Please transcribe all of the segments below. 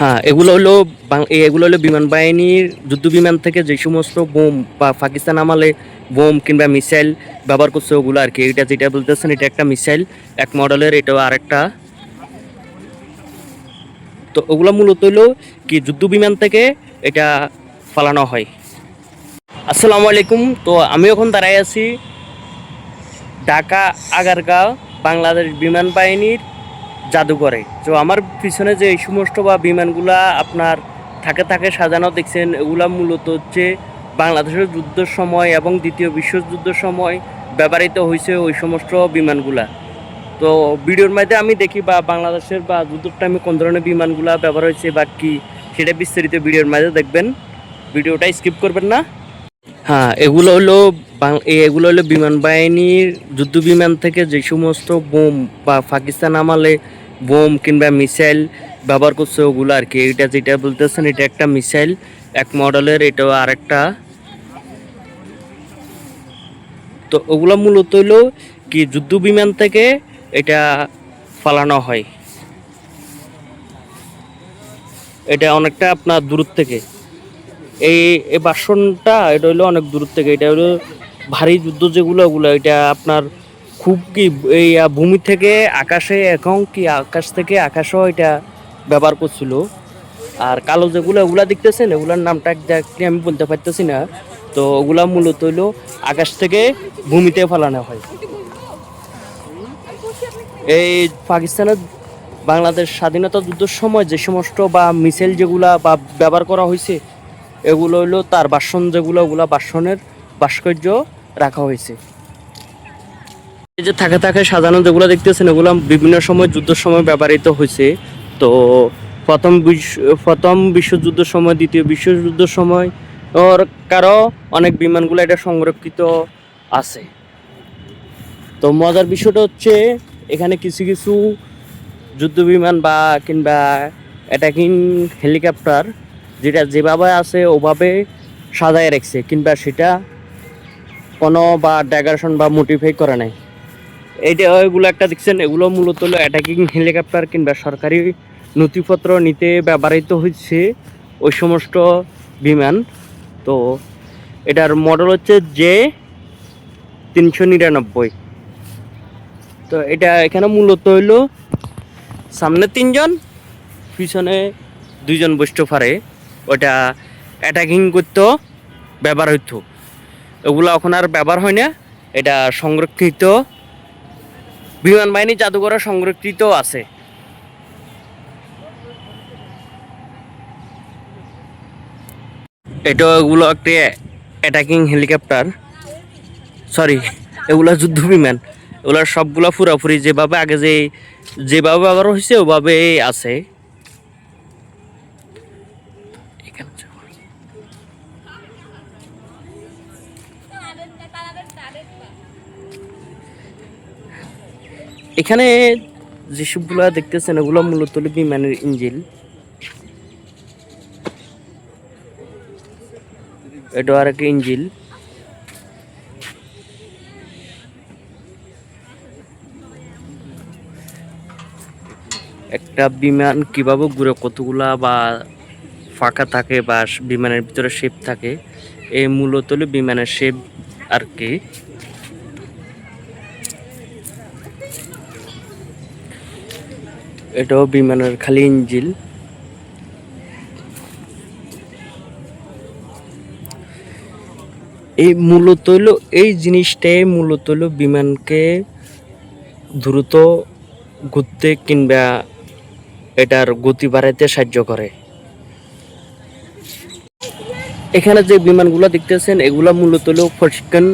হ্যাঁ এগুলো হলো এগুলো হলো বিমান বাহিনীর যুদ্ধ বিমান থেকে যে সমস্ত বোম বা পাকিস্তান আমলে বোম কিংবা মিসাইল ব্যবহার করছে ওগুলো আর কি। এটা যেটা বলতেছেন, এটা একটা মিসাইল, এক মডেলের, এটাও আরেকটা। তো ওগুলো মূলত হলো কি, যুদ্ধ বিমান থেকে এটা ফালানো হয়। আসসালামু আলাইকুম। তো আমি এখন দাঁড়াই আছি ঢাকা আগারগাঁও বাংলাদেশ বিমান বাহিনীর জাদুঘরে। তো আমার পিছনে যে এই সমস্ত বা বিমানগুলা আপনার থাকে থাকে সাজানো, দেখছেন, এগুলা মূলত হচ্ছে বাংলাদেশের যুদ্ধের সময় এবং দ্বিতীয় বিশ্বযুদ্ধের সময় ব্যবহৃত হয়েছে ওই সমস্ত বিমানগুলা। তো ভিডিওর মধ্যে আমি দেখি বা বাংলাদেশের বা যুদ্ধের টাইমে কোন ধরনের বিমানগুলা ব্যবহার হয়েছে বা কী, সেটা বিস্তারিত ভিডিওর মাঝে দেখবেন। ভিডিওটা স্কিপ করবেন না। হ্যাঁ এগুলো হলো এগুলো হলো বিমান বাহিনীর যুদ্ধ বিমান থেকে যে সমস্ত বোম বা পাকিস্তান আমলে বোম কিংবা মিসাইল ব্যবহার করছে ওগুলো আর কি। এটা যেটা বলতেছেন, এটা একটা মিসাইল, এক মডেলের এটাও আরেকটা। তো ওগুলো মূলত হলো কি, যুদ্ধ বিমান থেকে এটা ফালানো হয়। এটা অনেকটা আপনার দূর থেকে। এই বাসনটা এটা হলো অনেক দূর থেকে। এটা হলো ভারী যুদ্ধ যেগুলো, ওগুলো, এটা আপনার খুব কি, এই ভূমি থেকে আকাশে এখন কি আকাশ থেকে আকাশও এটা ব্যবহার করছিল। আর কালো যেগুলো, ওগুলা দেখতেছেন? এগুলার নামটা একজাক্টলি আমি বলতে পারতেছি না। তো ওগুলা মূলত হইল আকাশ থেকে ভূমিতে ফেলানো হয়। এই পাকিস্তানের বাংলাদেশ স্বাধীনতা যুদ্ধের সময় যে সমস্ত বা মিসাইল যেগুলা বা ব্যবহার করা হয়েছে, এগুলো হলো তার বাসন যেগুলো, ওগুলা বাসনের ভাস্কর্য রাখা হয়েছে। এই যে থাকে থাকে সাজানো যেগুলো দেখতেছেন, এগুলো বিভিন্ন সময় যুদ্ধের সময় ব্যবহৃত হয়েছে। তো প্রথম বিশ্ব, প্রথম বিশ্বযুদ্ধের সময়, দ্বিতীয় বিশ্বযুদ্ধের সময়, ওর কারও অনেক বিমানগুলো এটা সংরক্ষিত আছে। তো মজার বিষয়টা হচ্ছে, এখানে কিছু কিছু যুদ্ধ বিমান বা কিংবা অ্যাটাকিং হেলিকপ্টার যেটা যেভাবে আছে, ওভাবে সাজায় রাখছে, কিংবা সেটা কোনো বা ডেকারেশন বা মোটিফাই করে নাই। এইটা ওইগুলো একটা দেখছেন, এগুলো মূলত হলো অ্যাটাকিং হেলিকপ্টার কিংবা সরকারি নথিপত্র নিতে ব্যবহৃত হচ্ছে ওই সমস্ত বিমান। তো এটার মডেল হচ্ছে জে তিনশো নিরানব্বই। তো এটা এখানে মূলত হইল সামনে তিনজন, পিছনে দুইজন বসতে পারে। ওটা অ্যাটাকিং করতে ব্যবহার হইতো এগুলো এখন আর ব্যবহার হয় না, এটা সংরক্ষিত। বিমান বাহিনী জাদুঘরে সংরক্ষিত আছে। এটা এগুলো একটি অ্যাটাকিং হেলিকপ্টার সরি এগুলো যুদ্ধ বিমান। এগুলো সবগুলো পুরাপুরি যেভাবে আগে যে যেভাবে ব্যবহার হয়েছে ওভাবে আছে। এখানে যেসবগুলো দেখতেছেন ওগুলো মূলত বিমানের ইঞ্জিন। এটা আর একটা ইঞ্জিল একটা বিমান কীভাবে ঘুরে কতগুলা বা ফাঁকা থাকে বা বিমানের ভিতরে শেপ থাকে, এই মূলত বিমানের শেপ আর কি। এটাও বিমানের খালি ইঞ্জিল। এই মূলত হলো, এই জিনিসটাই মূলত হলো বিমানকে দ্রুত ঘুরতে কিংবা এটার গতি বাড়াইতে সাহায্য করে। এখানে যে বিমানগুলো দেখতেছেন, এগুলা মূলত হলো প্রশিক্ষণ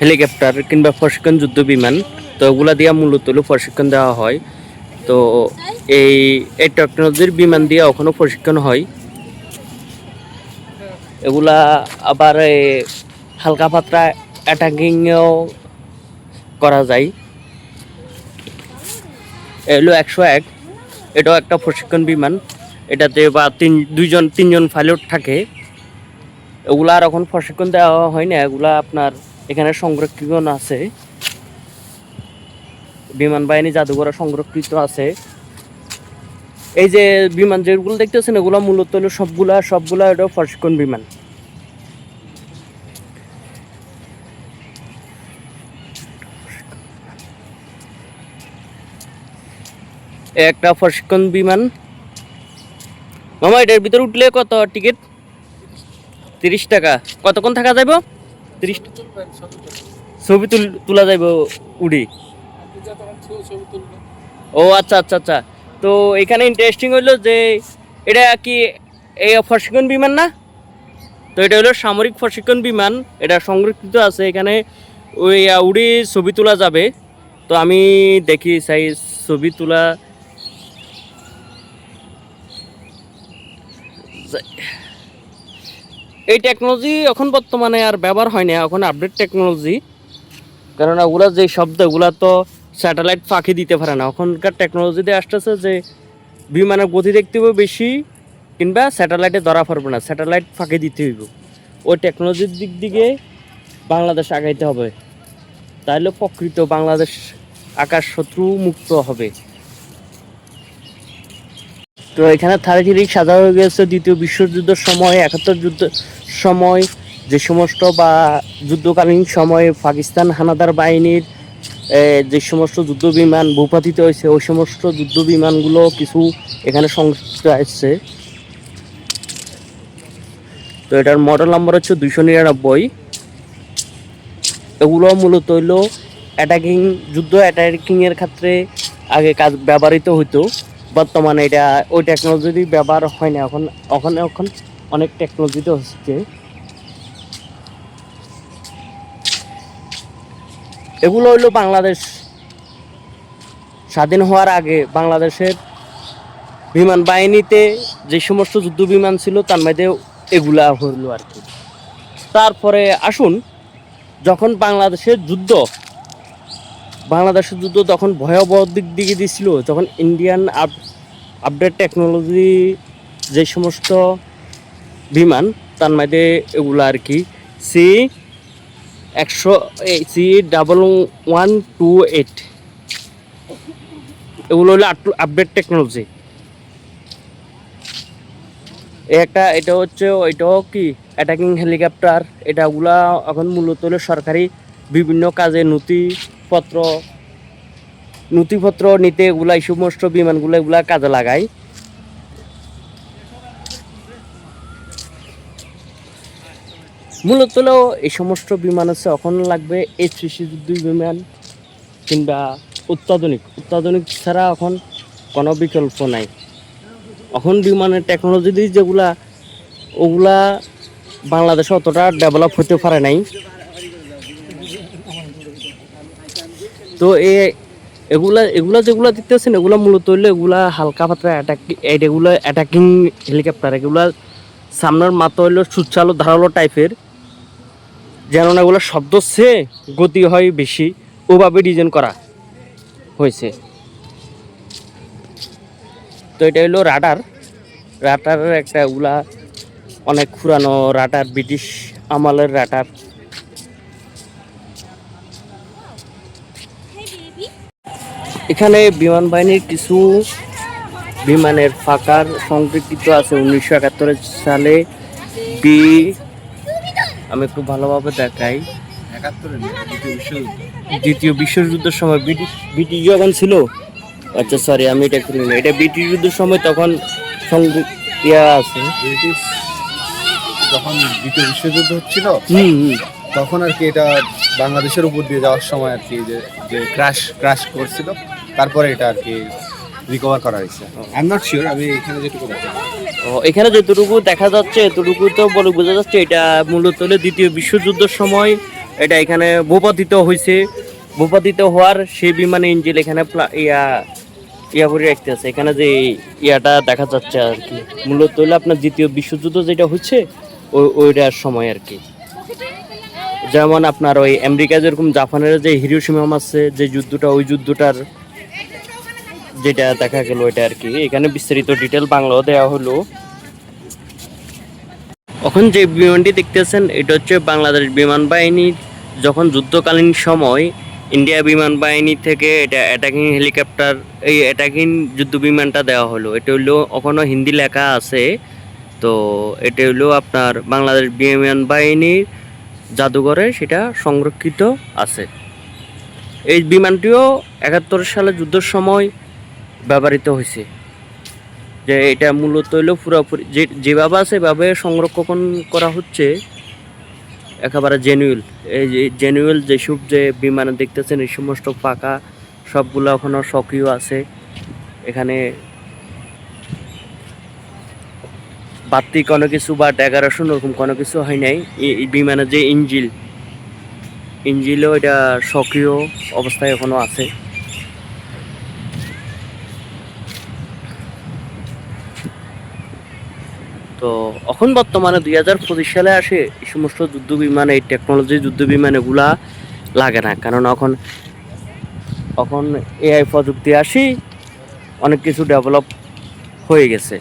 হেলিকপ্টার কিংবা প্রশিক্ষণ যুদ্ধ বিমান তো এগুলা দিয়া মূলত হলো প্রশিক্ষণ দেওয়া হয়। তো এই এই টেকনোলজির বিমান দিয়ে ওখানে প্রশিক্ষণ হয়। এগুলা আবার হালকা পাতলা অ্যাটাকিংও করা যায়। এলো একশো এক। এটাও একটা প্রশিক্ষণ বিমান। এটাতে বা তিন, দুইজন, তিনজন পাইলট থাকে। এগুলা আর এখন প্রশিক্ষণ দেওয়া হয় না। এগুলা আপনার এখানে সংরক্ষিত আছে। বিমান বাহিনী জাদুঘরে সংরক্ষিত আছে। এই যে বিমান যেগুলো দেখতেছেন, এগুলো মূলত হলো সবগুলা সবগুলা এটা প্রশিক্ষণ বিমান। একটা প্রশিক্ষণ বিমান। মামা, এটার ভিতরে উঠলে কত টিকিট? তিরিশ টাকা। কতক্ষণ থাকা যাইব? তিরিশ ছবি তুল তোলা যাইব উড়ি। ও আচ্ছা আচ্ছা আচ্ছা। তো এখানে ইন্টারেস্টিং হইল যে এটা কি এই প্রশিক্ষণ বিমান না? তো এটা হলো সামরিক প্রশিক্ষণ বিমান। এটা সংরক্ষিত আছে এখানে। ওই উড়ি ছবি তোলা যাবে। তো আমি দেখি চাই ছবি তোলা এই টেকনোলজি এখন বর্তমানে আর ব্যবহার হয় না, এখন আপডেট টেকনোলজি কারণ ওগুলা যে শব্দ ওগুলা তো স্যাটেলাইট ফাঁকি দিতে পারে না। এখনকার টেকনোলজিতে আসতেছে যে বিমানের গতি দেখতে হবে বেশি কিংবা স্যাটেলাইটে ধরা পড়বে না, স্যাটেলাইট ফাঁকি দিতে হইব। ওই টেকনোলজির দিক দিকে বাংলাদেশ আগাইতে হবে। তাহলে প্রকৃত বাংলাদেশ আকাশ শত্রু মুক্ত হবে। তো এখানে থারিথিরিক সাজা হয়ে গেছে দ্বিতীয় বিশ্বযুদ্ধের সময়, একাত্তর যুদ্ধের সময়, যে সমস্ত বা যুদ্ধকালীন সময়ে পাকিস্তান হানাদার বাহিনীর যে সমস্ত যুদ্ধ বিমান ভূপাতিত হয়েছে, ওই সমস্ত যুদ্ধ বিমানগুলো কিছু এখানে সংরক্ষিত আসছে তো এটার মডেল নাম্বার হচ্ছে দুইশো নিরানব্বই। এগুলো মূলত হইল অ্যাটাকিং যুদ্ধ অ্যাটাকিং এর ক্ষেত্রে আগে কাজ ব্যবহৃত হতো বর্তমানে এটা ওই টেকনোলজি ব্যবহার হয় না, এখন এখন এখন অনেক টেকনোলজিতে হচ্ছে। এগুলো হইল বাংলাদেশ স্বাধীন হওয়ার আগে বাংলাদেশের বিমান বাহিনীতে যে সমস্ত যুদ্ধ বিমান ছিল, তার মধ্যে এগুলা হইল আর কি। তারপরে আসুন, যখন বাংলাদেশের যুদ্ধ বাংলাদেশের যুদ্ধ তখন ভয়াবহ দিক দিকে দিছিল, তখন ইন্ডিয়ান আপ আপডেট টেকনোলজি যে সমস্ত বিমান, তার মধ্যে এগুলো আর কি। সি একশো C double one two eight এগুলো হলো আপডেট টেকনোলজি একটা, এটা হচ্ছে ওইটাও কি? অ্যাটাকিং হেলিকপ্টার এটাগুলা এখন মূলত হলো সরকারি বিভিন্ন কাজে নথিপত্র নথিপত্র নিতে এগুলা এই সমস্ত বিমানগুলো এগুলা কাজে লাগায়। মূলত এই সমস্ত বিমান আছে এখন লাগবে এইচ থ্রি যুদ্ধ বিমান কিংবা অত্যাধুনিক। অত্যাধুনিক ছাড়া এখন কোনো বিকল্প নাই। এখন বিমানের টেকনোলজি দিয়ে যেগুলা, ওগুলা বাংলাদেশে অতটা ডেভেলপ হতে পারে নাই। তো এ, এগুলা এগুলা যেগুলা দিতেছেন এগুলা মূলত হইল এগুলা হালকা পাতলা অ্যাটাক এগুলো অ্যাটাকিং হেলিকপ্টার এগুলা সামনের মাথা হইল সুচালো, ধারালো টাইপের যেন না শব্দ সে গতি হয় বেশি, ওভাবে ডিজাইন করা হয়েছে। তো এটা হলো রাডার। রাটারের একটা এগুলা অনেক পুরানো রাটার ব্রিটিশ আমলের রাটার এখানে বিমান বাহিনীর কিছু বিমানের ফাঁকার সংরক্ষিত আছে। উনিশশো একাত্তর সালে বি আমি একটু ভালোভাবে দেখাই। দ্বিতীয় বিশ্বযুদ্ধ। দ্বিতীয় বিশ্বযুদ্ধের সময় ব্রিটিশ ব্রিটিশ যখন ছিল আচ্ছা সরি আমি এটা না এটা ব্রিটিশ যুদ্ধের সময় তখন ইয়া আছে। ব্রিটিশ যখন দ্বিতীয় বিশ্বযুদ্ধ হচ্ছিল হুম হুম। তখন আর কি এটা বাংলাদেশের উপর দিয়ে যাওয়ার সময় আর কি যে যে ক্র্যাশ ক্র্যাশ করছিল তারপরে এটা আর কি রিকভার করা হয়েছে। আই এম নট শিওর আমি এখানে যেটুকু দেখি ও, এখানে যতটুকু দেখা যাচ্ছে এতটুকু তো বলে বোঝা যাচ্ছে এটা মূলত দ্বিতীয় বিশ্বযুদ্ধের সময় এটা এখানে ভূপাতিত হয়েছে। ভূপাতিত হওয়ার সেই বিমানে ইঞ্জিন এখানে ইয়া ইয়া করে রাখতে আছে। এখানে যে ইয়াটা দেখা যাচ্ছে আর কি। মূলত হলো আপনার দ্বিতীয় বিশ্বযুদ্ধ যেটা হচ্ছে ওই ওইটার সময় আর কি। যেমন আপনার ওই আমেরিকা যেরকম জাপানের যে হিরোসীমা আছে যে যুদ্ধটা ওই যুদ্ধটার যেটা দেখা গেল এটা আর কি। এখানে বিস্তারিত ডিটেল বাংলাও দেওয়া হলো। এখন যে বিমানটি দেখতেছেন, এটা হচ্ছে বাংলাদেশ বিমান বাহিনীর যখন যুদ্ধকালীন সময় ইন্ডিয়া বিমান বাহিনী থেকে এটা অ্যাটাকিং হেলিকপ্টার এই অ্যাটাকিং যুদ্ধ বিমানটা দেওয়া হলো। এটা হলো ওখানে হিন্দি লেখা আছে। তো এটা হলো আপনার বাংলাদেশ বিমান বাহিনীর জাদুঘরে সেটা সংরক্ষিত আছে। এই বিমানটিও একাত্তর সালে যুদ্ধের সময় ব্যবহৃত হয়েছে। যে এটা মূলত হলো পুরোপুরি যে যেভাবে আছে সেভাবে সংরক্ষণ করা হচ্ছে। একেবারে জেনুয়েল এই যে জেনুয়েল যেসব যে বিমানে দেখতেছেন, এই সমস্ত পাকা সবগুলো এখনও সক্রিয় আছে। এখানে বাড়তি কোনো কিছু বা ডেকারেশন ওরকম কোনো কিছু হয় নাই। এই বিমানের যে ইঞ্জিল ইঞ্জিলও এটা সক্রিয় অবস্থায় এখনও আছে। তো এখন বর্তমানে দুই হাজার পঁচিশ সালে আসে এই সমস্ত যুদ্ধ বিমান, এই টেকনোলজি যুদ্ধ বিমানে এগুলা লাগে না। কারণ এখন এখন এআই প্রযুক্তি আসি, অনেক কিছু ডেভেলপ হয়ে গেছে।